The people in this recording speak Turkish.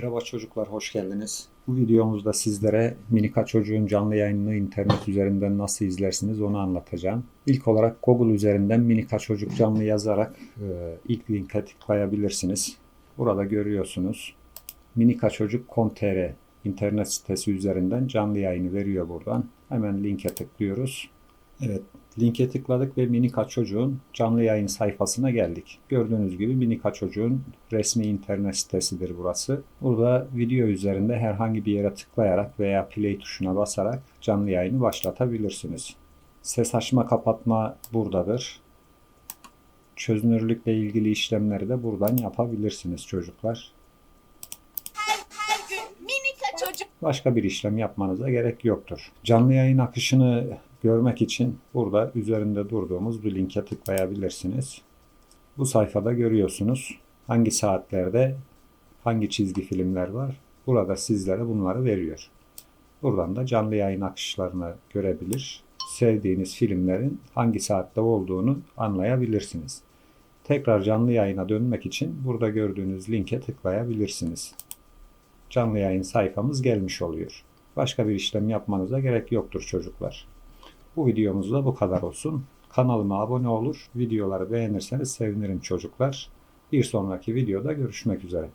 Merhaba çocuklar, hoş geldiniz. Bu videomuzda sizlere Minika Çocuğun canlı yayınını internet üzerinden nasıl izlersiniz onu anlatacağım. İlk olarak Google üzerinden Minika Çocuk canlı yazarak e, ilk linke tıklayabilirsiniz. Burada görüyorsunuz minikaçocuk.com.tr internet sitesi üzerinden canlı yayını veriyor buradan. Hemen linke tıklıyoruz. Evet, linke tıkladık ve Minika Çocuğun canlı yayın sayfasına geldik. Gördüğünüz gibi Minika Çocuğun resmi internet sitesidir burası. Burada video üzerinde herhangi bir yere tıklayarak veya play tuşuna basarak canlı yayını başlatabilirsiniz. Ses açma kapatma buradadır. Çözünürlükle ilgili işlemleri de buradan yapabilirsiniz çocuklar. Başka bir işlem yapmanıza gerek yoktur. Canlı yayın akışını görmek için burada üzerinde durduğumuz bu linke tıklayabilirsiniz. Bu sayfada görüyorsunuz hangi saatlerde hangi çizgi filmler var. Burada sizlere bunları veriyor. Buradan da canlı yayın akışlarını görebilir. Sevdiğiniz filmlerin hangi saatte olduğunu anlayabilirsiniz. Tekrar canlı yayına dönmek için burada gördüğünüz linke tıklayabilirsiniz canlı yayın sayfamız gelmiş oluyor. Başka bir işlem yapmanıza gerek yoktur çocuklar. Bu videomuz da bu kadar olsun. Kanalıma abone olur, videoları beğenirseniz sevinirim çocuklar. Bir sonraki videoda görüşmek üzere.